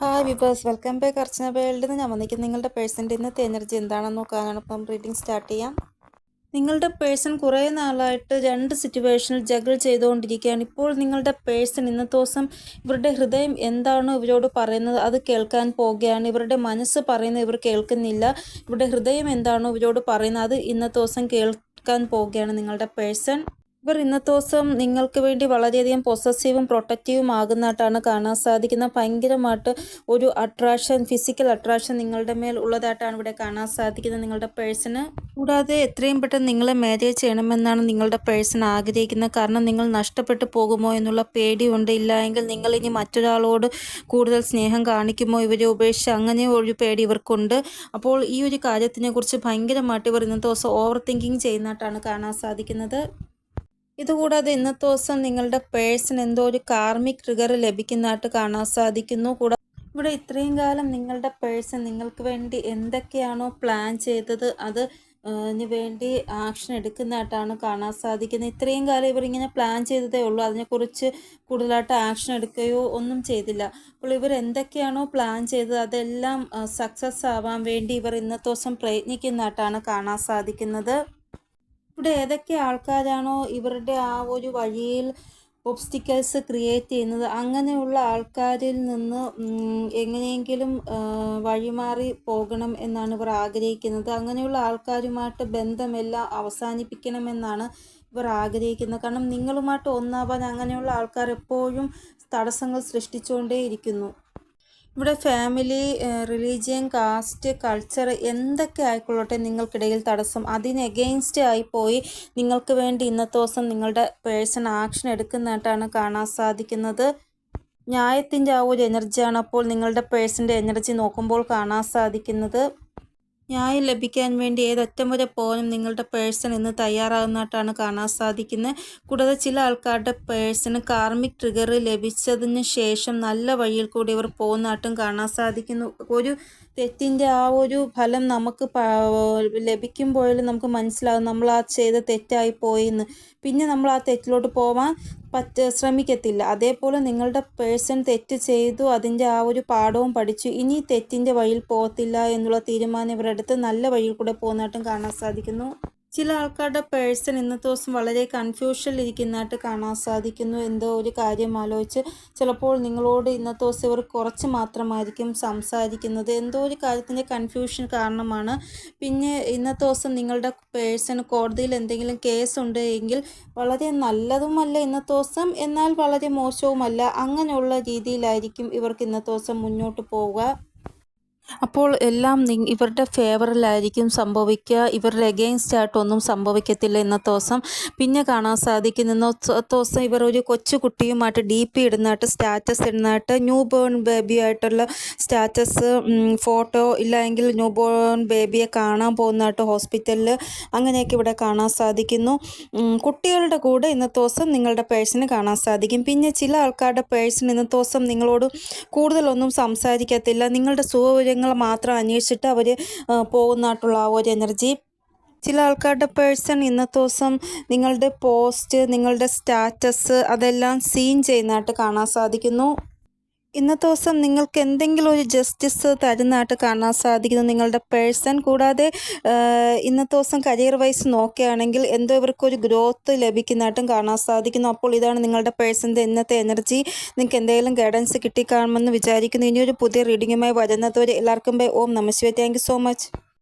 Hi vibers welcome back Archana വേൾഡിൽ നിന്ന് ഞാൻ വന്നിരിക്കുന്നത് നിങ്ങളുടെ പേഴ്സന്റെ ഇന്നത്തെ എനർജി എന്താണെന്ന് നോക്കാനാണ് അപ്പം റീഡിങ് സ്റ്റാർട്ട് ചെയ്യാം. നിങ്ങളുടെ പേഴ്സൺ കുറേ നാളായിട്ട് രണ്ട് സിറ്റുവേഷനിൽ ജഗിൾ ചെയ്തുകൊണ്ടിരിക്കുകയാണ്. ഇപ്പോൾ നിങ്ങളുടെ പേഴ്സൺ ഇന്നത്തെ ദിവസം ഇവരുടെ ഹൃദയം എന്താണോ ഇവരോട് പറയുന്നത് അത് കേൾക്കാൻ പോവുകയാണ്. ഇവരുടെ മനസ്സ് പറയുന്നത് ഇവർ കേൾക്കുന്നില്ല. ഇവരുടെ ഹൃദയം എന്താണോ ഇവരോട് പറയുന്നത് അത് ഇന്നത്തെ ദിവസം കേൾക്കാൻ പോവുകയാണ് നിങ്ങളുടെ പേഴ്സൺ ഇവർ ഇന്നത്തെ ദിവസം നിങ്ങൾക്ക് വേണ്ടി വളരെയധികം പൊസസീവും പ്രൊട്ടക്റ്റീവും ആകുന്നതായിട്ടാണ് കാണാൻ സാധിക്കുന്നത്. ഭയങ്കരമായിട്ട് ഒരു അട്രാക്ഷൻ ഫിസിക്കൽ അട്രാക്ഷൻ നിങ്ങളുടെ മേൽ ഉള്ളതായിട്ടാണ് ഇവിടെ കാണാൻ സാധിക്കുന്നത്. നിങ്ങളുടെ പേഴ്സണ് കൂടാതെ എത്രയും പെട്ടെന്ന് നിങ്ങളെ മാരേജ് ചെയ്യണമെന്നാണ് നിങ്ങളുടെ പേഴ്സൺ ആഗ്രഹിക്കുന്നത്. കാരണം നിങ്ങൾ നഷ്ടപ്പെട്ടു പോകുമോ എന്നുള്ള പേടിയുണ്ട്. എങ്കിൽ നിങ്ങൾ ഇനി മറ്റൊരാളോട് കൂടുതൽ സ്നേഹം കാണിക്കുമോ? ഇവരെ ഉപേക്ഷിച്ച് അങ്ങനെ ഒരു പേടി ഇവർക്കുണ്ട്. അപ്പോൾ ഈ ഒരു കാര്യത്തിനെക്കുറിച്ച് ഭയങ്കരമായിട്ട് ഇവർ ഇന്നത്തെ ദിവസം ഓവർ തിങ്കിങ് ചെയ്യുന്നതായിട്ടാണ് കാണാൻ സാധിക്കുന്നത്. ഇതുകൂടാതെ ഇന്നത്തെ ദിവസം നിങ്ങളുടെ പേഴ്സൺ എന്തോ ഒരു കാർമിക് ട്രിഗർ ലഭിക്കുന്നതായിട്ട് കാണാൻ സാധിക്കുന്നു. കൂടാതെ ഇവിടെ ഇത്രയും കാലം നിങ്ങളുടെ പേഴ്സൺ നിങ്ങൾക്ക് വേണ്ടി എന്തൊക്കെയാണോ പ്ലാൻ ചെയ്തത് അത് വേണ്ടി ആക്ഷൻ എടുക്കുന്നതായിട്ടാണ് കാണാൻ സാധിക്കുന്നത്. ഇത്രയും കാലം ഇവരിങ്ങനെ പ്ലാൻ ചെയ്തതേ ഉള്ളൂ. അതിനെക്കുറിച്ച് കൂടുതലായിട്ട് ആക്ഷൻ എടുക്കുകയോ ഒന്നും ചെയ്തില്ല. അപ്പോൾ ഇവർ എന്തൊക്കെയാണോ പ്ലാൻ ചെയ്തത് അതെല്ലാം സക്സസ് ആവാൻ വേണ്ടി ഇവർ ഇന്നത്തെ ദിവസം പ്രയത്നിക്കുന്നതായിട്ടാണ് കാണാൻ സാധിക്കുന്നത്. ഇവിടെ ഏതൊക്കെ ആൾക്കാരാണോ ഇവരുടെ ആ ഒരു വഴിയിൽ ഒബ്സ്റ്റിക്കൽസ് ക്രിയേറ്റ് ചെയ്യുന്നത്? അങ്ങനെയുള്ള ആൾക്കാരിൽ നിന്ന് എങ്ങനെയെങ്കിലും വഴിമാറി പോകണം എന്നാണ് ഇവർ ആഗ്രഹിക്കുന്നത്. അങ്ങനെയുള്ള ആൾക്കാരുമായിട്ട് ബന്ധമെല്ലാം അവസാനിപ്പിക്കണമെന്നാണ് ഇവർ ആഗ്രഹിക്കുന്നത്. കാരണം നിങ്ങളുമായിട്ട് ഒന്നാവാൻ അങ്ങനെയുള്ള ആൾക്കാർ എപ്പോഴും തടസ്സങ്ങൾ സൃഷ്ടിച്ചുകൊണ്ടേയിരിക്കുന്നു. ഇവിടെ ഫാമിലി റിലീജിയൻ കാസ്റ്റ് കൾച്ചർ എന്തൊക്കെ ആയിക്കൊള്ളട്ടെ നിങ്ങൾക്കിടയിൽ തടസ്സം. അതിന് എഗെയിൻസ്റ്റ് പോയി നിങ്ങൾക്ക് വേണ്ടി ഇന്നത്തെ ദിവസം നിങ്ങളുടെ പേഴ്സൺ ആക്ഷൻ എടുക്കുന്നതായിട്ടാണ് കാണാൻ സാധിക്കുന്നത്. ന്യായത്തിന്റെ ആ ഒരു എനർജിയാണ് അപ്പോൾ നിങ്ങളുടെ പേഴ്സന്റെ എനർജി നോക്കുമ്പോൾ കാണാൻ സാധിക്കുന്നത്. ന്യായം ലഭിക്കാൻ വേണ്ടി ഏതറ്റം വരെ പോകാനും നിങ്ങളുടെ പേഴ്സൺ ഇന്ന് തയ്യാറാകുന്നതായിട്ടാണ് കാണാൻ സാധിക്കുന്നത്. കൂടാതെ ചില ആൾക്കാരുടെ പേഴ്സണ് കാർമിക് ട്രിഗർ ലഭിച്ചതിന് ശേഷം നല്ല വഴിയിൽ കൂടി ഇവർ പോകുന്നതായിട്ടും കാണാൻ സാധിക്കുന്നു. ഒരു തെറ്റിന്റെ ആ ഒരു ഫലം നമുക്ക് ലഭിക്കുമ്പോഴും നമുക്ക് മനസ്സിലാകും നമ്മൾ ആ ചെയ്ത തെറ്റായി പോയെന്ന്. പിന്നെ നമ്മൾ ആ തെറ്റിലോട്ട് പോവാൻ പറ്റ ശ്രമിക്കത്തില്ല. അതേപോലെ നിങ്ങളുടെ പേഴ്സൺ തെറ്റ് ചെയ്തു അതിന്റെ ആ ഒരു പാഠവും പഠിച്ചു. ഇനി തെറ്റിന്റെ വഴിയിൽ പോകത്തില്ല എന്നുള്ള തീരുമാനം ഇവരെടുത്ത് നല്ല വഴിയിൽ കൂടെ പോകുന്നതായിട്ടും കാണാൻ സാധിക്കുന്നു. ചില ആൾക്കാരുടെ പേഴ്സൺ ഇന്നത്തെ ദിവസം വളരെ കൺഫ്യൂഷനിൽ ഇരിക്കുന്നതായിട്ട് കാണാൻ സാധിക്കുന്നു. എന്തോ ഒരു കാര്യം ആലോചിച്ച് ചിലപ്പോൾ നിങ്ങളോട് ഇന്നത്തെ ദിവസം ഇവർ കുറച്ച് മാത്രമായിരിക്കും സംസാരിക്കുന്നത്. എന്തോ ഒരു കാര്യത്തിന്റെ കൺഫ്യൂഷൻ കാരണമാണ്. പിന്നെ ഇന്നത്തെ ദിവസം നിങ്ങളുടെ പേഴ്സൺ കോടതിയിൽ എന്തെങ്കിലും കേസ് ഉണ്ട് എങ്കിൽ വളരെ നല്ലതുമല്ല ഇന്നത്തെ ദിവസം എന്നാൽ വളരെ മോശവുമല്ല. അങ്ങനെയുള്ള രീതിയിലായിരിക്കും ഇവർക്ക് ഇന്നത്തെ ദിവസം മുന്നോട്ട് പോവുക. അപ്പോൾ എല്ലാം ഇവരുടെ ഫേവറിലായിരിക്കും സംഭവിക്കുക ഇവരുടെ എഗെയിൻസ്റ്റ് ആയിട്ടൊന്നും സംഭവിക്കത്തില്ല ഇന്നത്തെ ദിവസം പിന്നെ കാണാൻ സാധിക്കുന്ന. ഇന്നത്തെ ദിവസം ഇവർ ഒരു കൊച്ചു കുട്ടിയുമായിട്ട് ഡി പി ഇടുന്നതായിട്ട് സ്റ്റാറ്റസ് ഇടുന്നതായിട്ട് ന്യൂ ബോൺ ബേബി ആയിട്ടുള്ള സ്റ്റാറ്റസ് ഫോട്ടോ ഇല്ലെങ്കിൽ ന്യൂ ബോൺ ബേബിയെ കാണാൻ പോകുന്നതായിട്ട് ഹോസ്പിറ്റലിൽ അങ്ങനെയൊക്കെ ഇവിടെ കാണാൻ സാധിക്കുന്നു. കുട്ടികളുടെ കൂടെ ഇന്നത്തെ ദിവസം നിങ്ങളുടെ പേഴ്സിന് കാണാൻ സാധിക്കും. പിന്നെ ചില ആൾക്കാരുടെ പേഴ്സിന് ഇന്നത്തെ ദിവസം നിങ്ങളോട് കൂടുതലൊന്നും സംസാരിക്കത്തില്ല. നിങ്ങളുടെ സുഖവിവരങ്ങൾ കാര്യങ്ങൾ മാത്രം അന്വേഷിച്ചിട്ട് അവർ പോകുന്നതായിട്ടുള്ള ആ ഒരു എനർജി. ചില ആൾക്കാരുടെ പേഴ്സൺ ഇന്നത്തെ ദിവസം നിങ്ങളുടെ പോസ്റ്റ് നിങ്ങളുടെ സ്റ്റാറ്റസ് അതെല്ലാം സീൻ ചെയ്യുന്നതായിട്ട് കാണാൻ സാധിക്കുന്നു. ഇന്നത്തെ ദിവസം നിങ്ങൾക്ക് എന്തെങ്കിലും ഒരു ജസ്റ്റിസ് തരുന്നതായിട്ട് കാണാൻ സാധിക്കുന്നു. നിങ്ങളുടെ പേഴ്സൺ കൂടാതെ ഇന്നത്തെ ദിവസം കരിയർ വൈസ് നോക്കുകയാണെങ്കിൽ എന്തോ ഇവർക്കൊരു ഗ്രോത്ത് ലഭിക്കുന്നതായിട്ടും കാണാൻ സാധിക്കുന്നു. അപ്പോൾ ഇതാണ് നിങ്ങളുടെ പേഴ്സന്റെ ഇന്നത്തെ എനർജി നിങ്ങൾക്ക് എന്തെങ്കിലും ഗൈഡൻസ് കിട്ടിക്കാണുമെന്ന് വിചാരിക്കുന്നു. ഇനിയൊരു പുതിയ റീഡിങ്ങുമായി വരുന്നതുവരെ എല്ലാവർക്കും ബൈ. ഓം നമസ്വേ താങ്ക് സോ മച്ച്